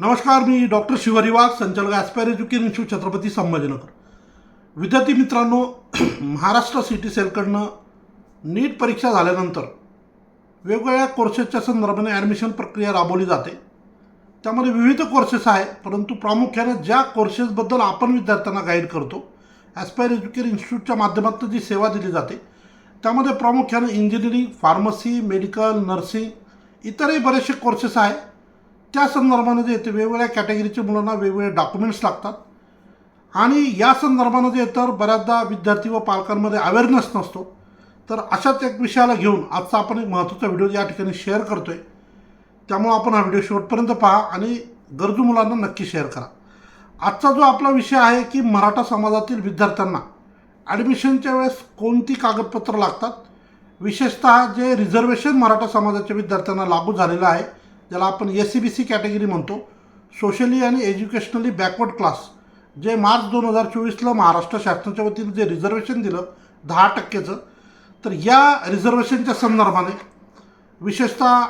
नमस्कार मी डॉक्टर शिवारी वाघ संचालक aspire education institute Chhatrapati Sambhajinagar. विद्यार्थी मित्रांनो महाराष्ट्र सिटी सेलकडनं नीट परीक्षा झाल्यानंतर वेगवेगळ्या कोर्सेसच्या संदर्भाने ॲडमिशन प्रक्रिया राबवली जाते. त्यामध्ये विविध कोर्सेस आहे परंतु प्रामुख्याने ज्या कोर्सेसबद्दल आपण विद्यार्थ्यांना गाईड करतो ॲस्पायर एज्युकेशन इन्स्टिट्यूटच्या माध्यमातून जी सेवा दिली जाते त्यामध्ये प्रामुख्याने इंजिनिअरिंग फार्मसी मेडिकल नर्सिंग इतरही बरेचसे कोर्सेस आहे त्या संदर्भानं जे येते वेगवेगळ्या कॅटेगरीच्या मुलांना वेगवेगळे डॉक्युमेंट्स लागतात. आणि या संदर्भानं जे तर बऱ्याचदा विद्यार्थी व पालकांमध्ये अवेअरनेस नसतो. तर अशाच एक विषयाला घेऊन आजचा आपण एक महत्त्वाचा व्हिडिओ या ठिकाणी शेअर करतो आहे त्यामुळं आपण हा व्हिडिओ शेवटपर्यंत पहा आणि गरजू मुलांना नक्की शेअर करा. आजचा जो आपला विषय आहे की मराठा समाजातील विद्यार्थ्यांना ॲडमिशनच्या वेळेस कोणती कागदपत्रं लागतात? विशेषतः जे रिझर्वेशन मराठा समाजाच्या विद्यार्थ्यांना लागू झालेलं आहे ज्याला आपण S C B C category म्हणतो. सोशली आणि एज्युकेशनली बॅकवर्ड क्लास जे मार्च दोन हजार चोवीसला महाराष्ट्र शासनाच्या वतीनं जे रिझर्वेशन दिलं दहा टक्केचं तर या रिझर्वेशनच्या संदर्भाने विशेषतः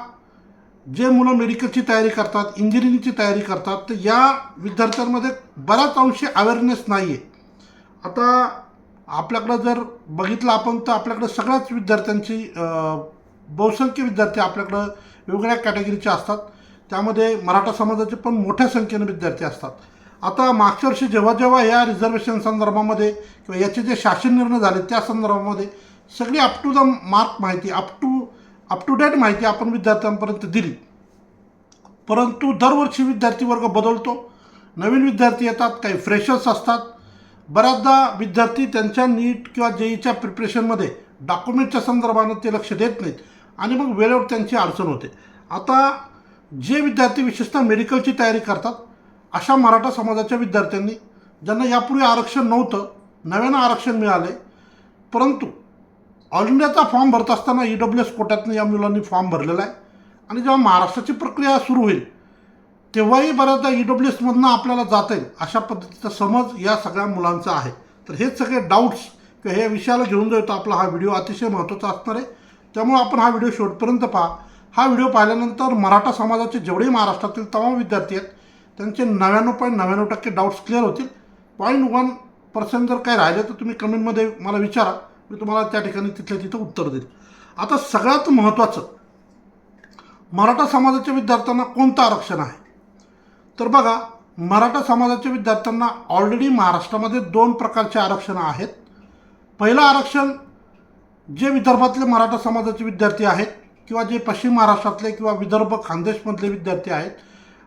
जे मुलं मेडिकलची तयारी करतात इंजिनिअरिंगची तयारी करतात तर या विद्यार्थ्यांमध्ये बऱ्याच अंशी अवेअरनेस नाही आहे आता आपल्याकडं जर बघितलं आपण तर आपल्याकडं सगळ्याच विद्यार्थ्यांची बहुसंख्य विद्यार्थी आपल्याकडं वेगवेगळ्या कॅटेगरीचे असतात. त्यामध्ये मराठा समाजाचे पण मोठ्या संख्येने विद्यार्थी असतात. आता मागच्या वर्षी जेव्हा जेव्हा या रिझर्वेशन संदर्भामध्ये किंवा याचे जे शासन निर्णय झाले त्या संदर्भामध्ये सगळी अप टू द मार्क माहिती up to up to date माहिती आपण विद्यार्थ्यांपर्यंत दिली. परंतु दरवर्षी विद्यार्थी वर्ग बदलतो. नवीन विद्यार्थी येतात काही फ्रेशर्स असतात. बऱ्याचदा विद्यार्थी त्यांच्या नीट किंवा जेईच्या प्रिपरेशनमध्ये डॉक्युमेंटच्या संदर्भानं ते लक्ष देत नाहीत. आणि मग वेळेवर त्यांची अडचण होते. आता जे विद्यार्थी विशेषतः मेडिकलची तयारी करतात अशा मराठा समाजाच्या विद्यार्थ्यांनी ज्यांना यापूर्वी आरक्षण नव्हतं नव्यानं आरक्षण मिळाले परंतु ऑल इंडियाचा फॉर्म भरत असताना ई डब्ल्यू एस कोट्यातनं या मुलांनी फॉर्म भरलेला आहे. आणि जेव्हा महाराष्ट्राची प्रक्रिया सुरू होईल तेव्हाही बऱ्याचदा ई डब्ल्यू एसमधनं आपल्याला जाता येईल अशा पद्धतीचा समज या सगळ्या मुलांचा आहे. तर हेच सगळे डाऊट्स किंवा हे विषयाला घेऊन जाऊ तर आपला हा व्हिडिओ अतिशय महत्त्वाचा असणार आहे. त्यामुळे आपण हा व्हिडिओ शेवटपर्यंत पहा. हा व्हिडिओ पाहिल्यानंतर मराठा समाजाचे जेवढे महाराष्ट्रातील तमाम विद्यार्थी आहेत त्यांचे नव्याण्णव पॉईंट नव्याण्णव टक्के डाऊट्स क्लिअर होतील. पॉईंट वन पर्सेंट जर काही राहिले तर तुम्ही कमेंटमध्ये मला विचारा. मी तुम्हाला त्या ठिकाणी तिथल्या तिथं उत्तर देईल. आता सगळ्यात महत्त्वाचं मराठा समाजाच्या विद्यार्थ्यांना कोणतं आरक्षण आहे? तर बघा मराठा समाजाच्या विद्यार्थ्यांना ऑलरेडी महाराष्ट्रामध्ये दोन प्रकारचे आरक्षणं आहेत. पहिलं आरक्षण जे विदर्भातले मराठा समाजाचे विद्यार्थी आहेत किंवा जे पश्चिम महाराष्ट्रातले किंवा विदर्भ खानदेशमधले विद्यार्थी आहेत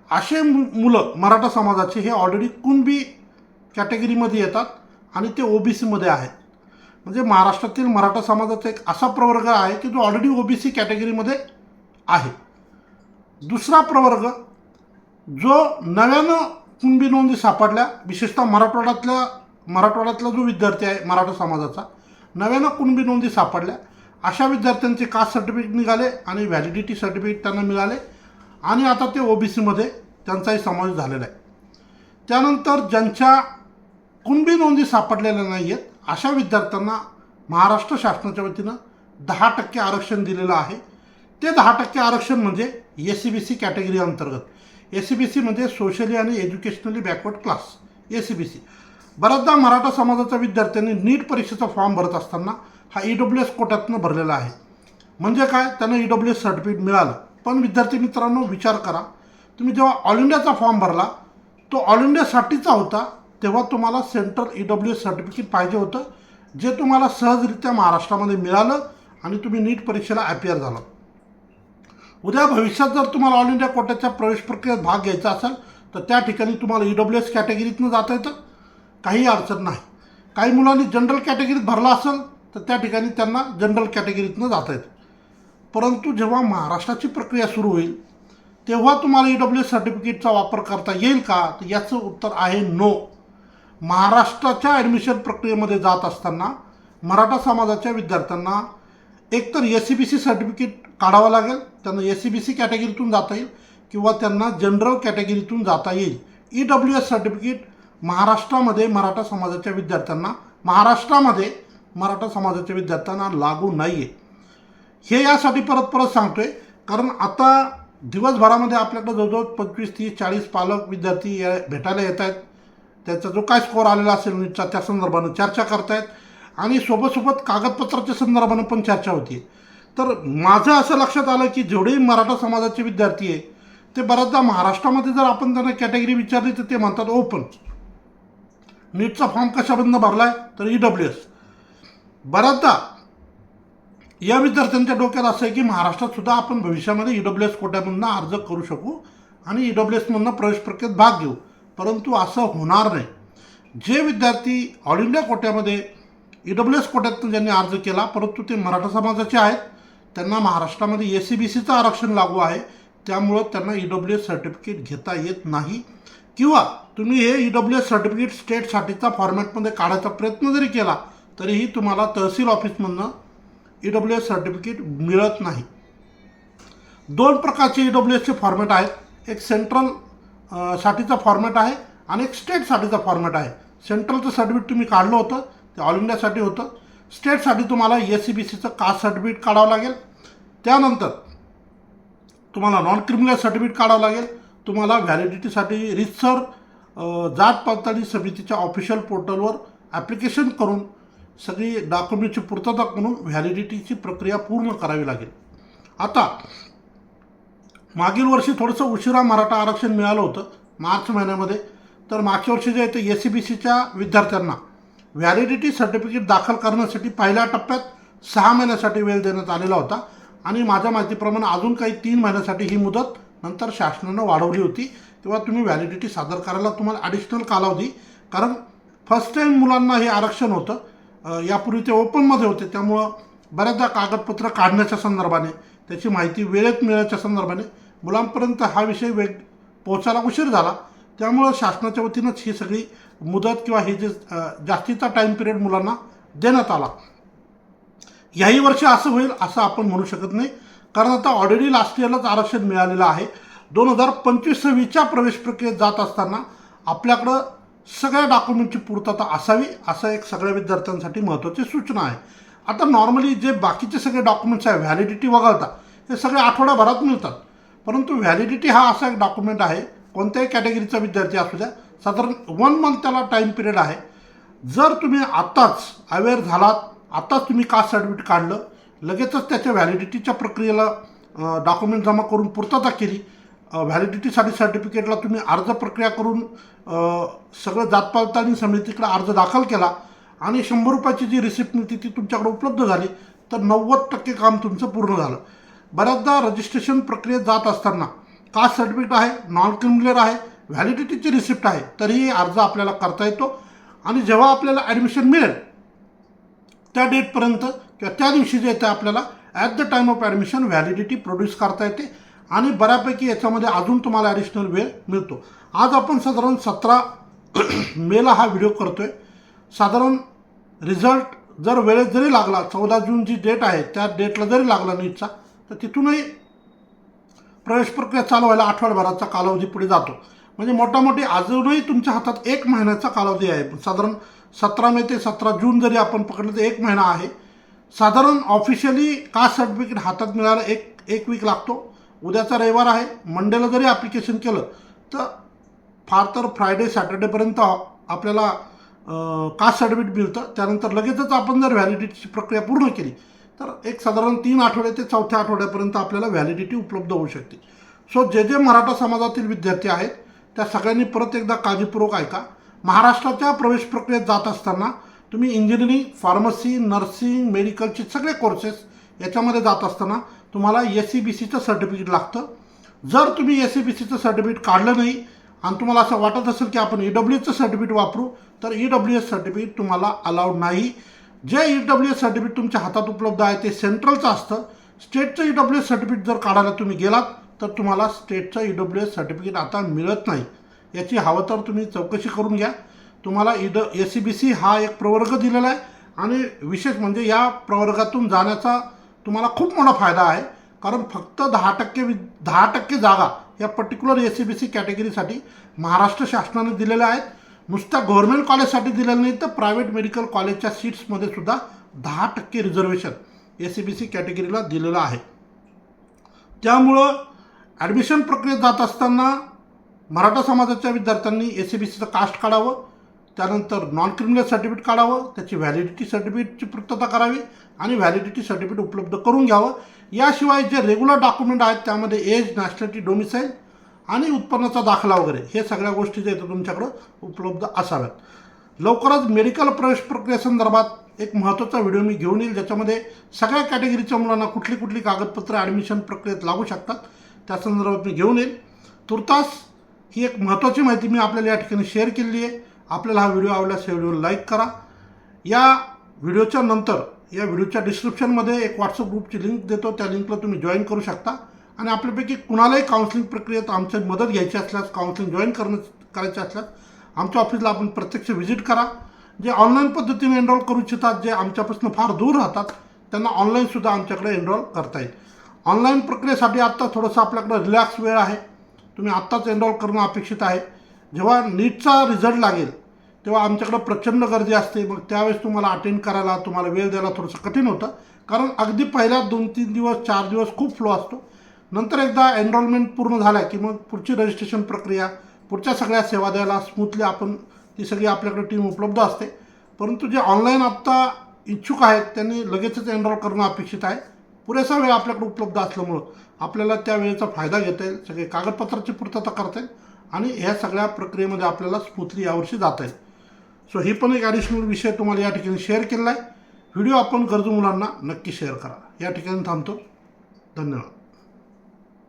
असे मु मुलं मराठा समाजाचे हे ऑलरेडी कुणबी कॅटेगरीमध्ये येतात आणि ते ओ बी सीमध्ये आहेत. म्हणजे महाराष्ट्रातील मराठा समाजाचा एक असा प्रवर्ग आहे की जो ऑलरेडी ओ बी सी कॅटेगरीमध्ये आहे. दुसरा प्रवर्ग जो नव्यानं कुणबी नोंदी सापडल्या विशेषतः मराठवाड्यातल्या मराठवाड्यातला जो विद्यार्थी आहे मराठा समाजाचा नव्यानं कुणबी नोंदी सापडल्या अशा विद्यार्थ्यांचे कास्ट सर्टिफिकेट निघाले आणि व्हॅलिडिटी सर्टिफिकेट त्यांना मिळाले आणि आता ते ओ बी सीमध्ये त्यांचाही समावेश झालेला आहे. त्यानंतर ज्यांच्या कुणबी नोंदी सापडलेल्या नाही आहेत अशा विद्यार्थ्यांना महाराष्ट्र शासनाच्या वतीनं दहा टक्के आरक्षण दिलेलं आहे. ते दहा टक्के आरक्षण म्हणजे S C B C category अंतर्गत. एस सी बी सी म्हणजे सोशली आणि educationally backward class. A C B C बऱ्याचदा मराठा समाजाच्या विद्यार्थ्यांनी नीट परीक्षेचा फॉर्म भरत असताना हा ई डब्ल्यू एस कोट्यातनं भरलेला आहे. म्हणजे काय? त्यांना ई डब्ल्यू एस सर्टिफिकेट मिळालं. पण विद्यार्थी मित्रांनो विचार करा. तुम्ही जेव्हा ऑल इंडियाचा फॉर्म भरला तो ऑल इंडियासाठीचा होता तेव्हा तुम्हाला central E W S certificate पाहिजे होतं जे तुम्हाला सहजरित्या महाराष्ट्रामध्ये मिळालं आणि तुम्ही नीट परीक्षेला ॲपियर झाला. उद्या भविष्यात जर तुम्हाला ऑल इंडिया कोट्याच्या प्रवेश प्रक्रियेत भाग घ्यायचा असेल तर त्या ठिकाणी तुम्हाला ई डब्ल्यू एस कॅटेगरीतनं जाता येतं. काही अडचण नाही. काही मुलांनी जनरल कॅटेगरीत भरला असेल तर त्या ठिकाणी त्यांना जनरल कॅटेगरीतनं जाता येतं. परंतु जेव्हा महाराष्ट्राची प्रक्रिया सुरू होईल तेव्हा तुम्हाला ई डब्ल्यू एस सर्टिफिकेटचा वापर करता येईल का? तर याचं उत्तर आहे नो महाराष्ट्राच्या ॲडमिशन प्रक्रियेमध्ये जात असताना मराठा समाजाच्या विद्यार्थ्यांना एकतर S C B C certificate काढावं लागेल त्यांना एस सी बी सी कॅटेगरीतून जाता येईल किंवा त्यांना जनरल कॅटेगरीतून जाता येईल. ई डब्ल्यू एस सर्टिफिकेट महाराष्ट्रामध्ये मराठा समाजाच्या विद्यार्थ्यांना महाराष्ट्रामध्ये मराठा समाजाच्या विद्यार्थ्यांना लागू नाही आहे हे यासाठी परत परत सांगतोय कारण आता दिवसभरामध्ये आपल्याकडे जवळजवळ पंचवीस तीस चाळीस पालक विद्यार्थी या भेटायला येत आहेत. त्याचा जो काय स्कोअर आलेला असेल नीटचा त्या संदर्भानं चर्चा करतायत. आणि सोबतसोबत कागदपत्राच्या संदर्भानं पण चर्चा होती तर माझं असं लक्षात आलं की जेवढेही मराठा समाजाचे विद्यार्थी आहे ते बऱ्याचदा महाराष्ट्रामध्ये जर आपण त्यांना कॅटेगरी विचारली तर ते म्हणतात ओपन नीटचा फॉर्म कशाबद्दल भरला आहे तर ई डब्ल्यू एस बऱ्याचदा या विद्यार्थ्यांच्या डोक्यात असं आहे की महाराष्ट्रात सुद्धा आपण भविष्यामध्ये ई डब्ल्यू एस कोट्यामधनं अर्ज करू शकू आणि ई डब्ल्यू एसमधनं प्रवेश प्रक्रियेत भाग घेऊ. परंतु असं होणार नाही. जे विद्यार्थी ऑल इंडिया कोट्यामध्ये ई डब्ल्यू एस कोट्यातून ज्यांनी अर्ज केला परंतु ते मराठा समाजाचे आहेत त्यांना महाराष्ट्रामध्ये ए सी बी सीचं आरक्षण लागू आहे त्यामुळं त्यांना ई डब्ल्यू एस सर्टिफिकेट घेता येत नाही. किंवा तुम्ही हे ई डब्ल्यू एस सर्टिफिकेट स्टेटसाठीचा फॉर्मॅटमध्ये काढायचा प्रयत्न जरी केला तरीही तुम्हाला तहसील ऑफिसमधनं ई डब्ल्यू एस सर्टिफिकेट मिळत नाही. दोन प्रकारचे ई डब्ल्यू एसचे फॉर्मॅट आहेत. एक सेंट्रल साठीचा फॉर्मॅट आहे आणि एक स्टेटसाठीचा फॉर्मॅट आहे. सेंट्रलचं सर्टिफिकेट तुम्ही काढलं होतं ते ऑल इंडियासाठी होतं. स्टेटसाठी तुम्हाला ए सी बी सीचं कास्ट सर्टिफिकेट काढावं लागेल? त्यानंतर तुम्हाला नॉन क्रिमिनल सर्टिफिकेट काढावं लागेल. तुम्हाला व्हॅलिडिटीसाठी रितसर जात पडताळणी समितीच्या ऑफिशियल पोर्टलवर ॲप्लिकेशन करून सगळी डॉक्युमेंटची पूर्तता करून व्हॅलिडिटीची प्रक्रिया पूर्ण करावी लागेल. आता मागील वर्षी थोडंसं उशिरा मराठा आरक्षण मिळालं होतं मार्च महिन्यामध्ये. तर मागच्या वर्षी जे आहे ते ए सी बी सीच्या विद्यार्थ्यांना व्हॅलिडिटी सर्टिफिकेट दाखल करण्यासाठी पहिल्या टप्प्यात सहा महिन्यासाठी वेळ देण्यात आलेला होता. आणि माझ्या माहितीप्रमाणे अजून काही तीन महिन्यासाठी ही मुदत नंतर शासनानं वाढवली होती तेव्हा तुम्ही व्हॅलिडिटी सादर करायला तुम्हाला ॲडिशनल कालावधी. कारण फर्स्ट टाईम मुलांना हे आरक्षण होतं. यापूर्वी ते ओपनमध्ये होते. त्यामुळं बऱ्याचदा कागदपत्र काढण्याच्या संदर्भाने त्याची माहिती वेळेत मिळण्याच्या संदर्भाने मुलांपर्यंत हा विषय वेग पोहोचायला उशीर झाला. त्यामुळं शासनाच्या वतीनंच ही सगळी मुदत किंवा हे जे जास्तीचा टाईम पिरियड मुलांना देण्यात आला. याही वर्षी असं होईल असं आपण म्हणू शकत नाही. कारण आता ऑलरेडी लास्ट इयरलाच आरक्षण मिळालेलं आहे. दोन हजार पंचवीस सव्वीसच्या प्रवेश प्रक्रियेत जात असताना आपल्याकडं सगळ्या डॉक्युमेंटची पूर्तता असावी असं एक सगळ्या विद्यार्थ्यांसाठी महत्त्वाची सूचना आहे. आता नॉर्मली जे बाकीचे सगळे डॉक्युमेंट्स आहे व्हॅलिडिटी वगळता हे सगळे आठवड्याभरात मिळतात. परंतु व्हॅलिडिटी हा असा एक डॉक्युमेंट आहे कोणत्याही कॅटेगरीचा विद्यार्थी असू द्या साधारण वन मंथ त्याला टाईम पिरियड आहे. जर तुम्ही आत्ताच अवेअर झालात आत्ताच तुम्ही कास्ट सर्टिफिकेट काढलं लगेचच त्याच्या व्हॅलिडिटीच्या प्रक्रियेला डॉक्युमेंट जमा करून पूर्तता केली. व्हॅलिडिटीसाठी सर्टिफिकेटला तुम्ही अर्ज प्रक्रिया करून सगळं जात समितीकडे अर्ज दाखल केला आणि शंभर रुपयाची जी रिसिप्ट मिळते ती तुमच्याकडे उपलब्ध झाली तर नव्वद टक्के काम तुमचं पूर्ण झालं. बऱ्याचदा रजिस्ट्रेशन प्रक्रियेत जात असताना कास्ट सर्टिफिकेट आहे नॉन क्रिमिनल आहे व्हॅलिडिटीची रिसिप्ट आहे तरीही अर्ज आपल्याला करता येतो. आणि जेव्हा आपल्याला ॲडमिशन मिळेल त्या डेटपर्यंत किंवा त्या दिवशी जे येतं आपल्याला at the time of admission validity produce करता येते आणि बऱ्यापैकी याच्यामध्ये अजून तुम्हाला ॲडिशनल वेळ मिळतो. आज आपण साधारण सतरा मेला हा व्हिडिओ करतोय. साधारण रिझल्ट जर वेळेत जरी लागला चौदा जून जी डेट आहे त्या डेटला जरी लागला नीटचा तर तिथूनही प्रवेश प्रक्रिया चालू व्हायला आठवड्याभराचा कालावधी पुढे जातो. म्हणजे मोठामोठी अजूनही तुमच्या हातात एक महिन्याचा कालावधी आहे. साधारण सतरा मे ते सतरा जून जरी आपण पकडलं तर एक महिना आहे. साधारण ऑफिशियली कास्ट सर्टिफिकेट हातात मिळायला एक एक वीक लागतो. उद्याचा रविवार आहे. मंडेला जरी ॲप्लिकेशन केलं तर फार तर फ्रायडे सॅटर्डेपर्यंत आपल्याला कास्ट सर्टिफिकेट मिळतं? त्यानंतर लगेचच आपण जर व्हॅलिडिटीची प्रक्रिया पूर्ण केली तर एक साधारण तीन आठवडे ते चौथ्या आठवड्यापर्यंत आपल्याला व्हॅलिडिटी उपलब्ध होऊ शकते. सो जे जे मराठा समाजातील विद्यार्थी आहेत त्या सगळ्यांनी परत एकदा काळजीपूर्वक ऐका. महाराष्ट्राच्या प्रवेश प्रक्रियेत जात असताना तुम्ही इंजिनिअरिंग फार्मसी नर्सिंग मेडिकलचे सगळे कोर्सेस याच्यामध्ये जात असताना तुम्हाला ए सी बी सीचं सर्टिफिकेट लागतं. जर तुम्ही ए सी बी सीचं सर्टिफिकेट काढलं नाही आणि तुम्हाला असं वाटत असेल की आपण ई डब्ल्यू एसचं सर्टिफिकेट वापरू तर ई डब्ल्यू एस सर्टिफिकेट तुम्हाला अलाउड नाही. जे ई डब्ल्यू एस सर्टिफिकेट तुमच्या हातात उपलब्ध आहे ते सेंट्रलचं असतं. स्टेटचं ई डब्ल्यू एस सर्टिफिकेट जर काढायला तुम्ही गेलात तर तुम्हाला स्टेटचं ई डब्ल्यू एस सर्टिफिकेट आता मिळत नाही. याची हवं तर तुम्ही चौकशी करून घ्या. तुम्हाला E A C B C हा एक प्रवर्ग दिलेला आहे. आणि विशेष म्हणजे या प्रवर्गातून जाण्याचा तुम्हाला खूप मोठा फायदा आहे. कारण फक्त दहा टक्के वि दहा टक्के जागा या particular A C B C कॅटेगरीसाठी Maharashtra शासनाने दिलेल्या आहेत. नुसत्या गव्हर्नमेंट कॉलेजसाठी दिलेलं नाही तर प्रायव्हेट मेडिकल कॉलेजच्या सीट्समध्ये सुद्धा दहा टक्के reservation A C B C कॅटेगरीला दिलेलं आहे. त्यामुळं ॲडमिशन प्रक्रियेत जात असताना मराठा समाजाच्या विद्यार्थ्यांनी ए सी बी सीचं कास्ट काढावं. त्यानंतर नॉन क्रिमिनल सर्टिफिकेट काढावं त्याची व्हॅलिडिटी सर्टिफिकेटची पूर्तता करावी आणि व्हॅलिडिटी सर्टिफिकेट उपलब्ध करून घ्यावं. याशिवाय जे रेग्युलर डॉक्युमेंट आहेत त्यामध्ये एज नॅशनॅलिटी डोमिसाईल आणि उत्पन्नाचा दाखला वगैरे हे सगळ्या गोष्टी जे इथं तुमच्याकडं उपलब्ध असाव्यात. लवकरच मेडिकल प्रवेश प्रक्रियेसंदर्भात एक महत्त्वाचा व्हिडिओ मी घेऊन येईल ज्याच्यामध्ये सगळ्या कॅटेगरीच्या मुलांना कुठली कुठली कागदपत्रं ॲडमिशन प्रक्रियेत लागू शकतात त्या संदर्भात मी घेऊन येईल. तुर्तास ही एक महत्त्वाची माहिती मी आपल्याला या ठिकाणी शेअर केली आहे. आपल्याला हा व्हिडिओ आवडल्यास या व्हिडिओ लाईक करा. या व्हिडिओच्या नंतर या व्हिडिओच्या डिस्क्रिप्शनमध्ये एक व्हॉट्सअप ग्रुपची लिंक देतो. त्या लिंकला तुम्ही जॉईन करू शकता. आणि आपल्यापैकी कुणालाही काउन्सिलिंग प्रक्रियेत आमची मदत घ्यायची असल्यास काउन्सिलिंग जॉईन करणं करायचे असल्यास आमच्या ऑफिसला आपण प्रत्यक्ष व्हिजिट करा. जे ऑनलाईन पद्धतीने एनरोल करू इच्छितात जे आमच्यापासून फार दूर राहतात त्यांना ऑनलाईनसुद्धा आमच्याकडे एनरोल करता येईल. ऑनलाईन प्रक्रियेसाठी आत्ता थोडंसं आपल्याकडे रिलॅक्स वेळ आहे. तुम्ही आत्ताच एनरोल करणं अपेक्षित आहे. जेव्हा नीटचा रिझल्ट लागेल तेव्हा आमच्याकडं प्रचंड गर्दी असते. मग त्यावेळेस तुम्हाला अटेंड करायला तुम्हाला वेळ द्यायला थोडंसं कठीण होतं. कारण अगदी पहिल्या दोन तीन दिवस चार दिवस खूप फ्लो असतो. नंतर एकदा एनरोलमेंट पूर्ण झाला की मग पुढची रजिस्ट्रेशन प्रक्रिया पुढच्या सगळ्या सेवा द्यायला स्मूथली आपण ती सगळी आपल्याकडे टीम उपलब्ध असते. परंतु जे ऑनलाईन आत्ता इच्छुक आहेत त्यांनी लगेचच एनरोल करणं अपेक्षित आहे. पुरेसा वेळ आपल्याकडे उपलब्ध असल्यामुळं आपल्याला त्या वेळेचा फायदा घेता येईल. सगळे कागदपत्राची पूर्तता करता येईल आणि ह्या सगळ्या प्रक्रियेमध्ये आपल्याला स्मूथली यावर्षी जाता येईल. सो हे पण एक ॲडिशनल विषय तुम्हाला या ठिकाणी शेअर केलेला आहे. व्हिडिओ आपण गरजू मुलांना नक्की शेअर करा. या ठिकाणी थांबतो. धन्यवाद.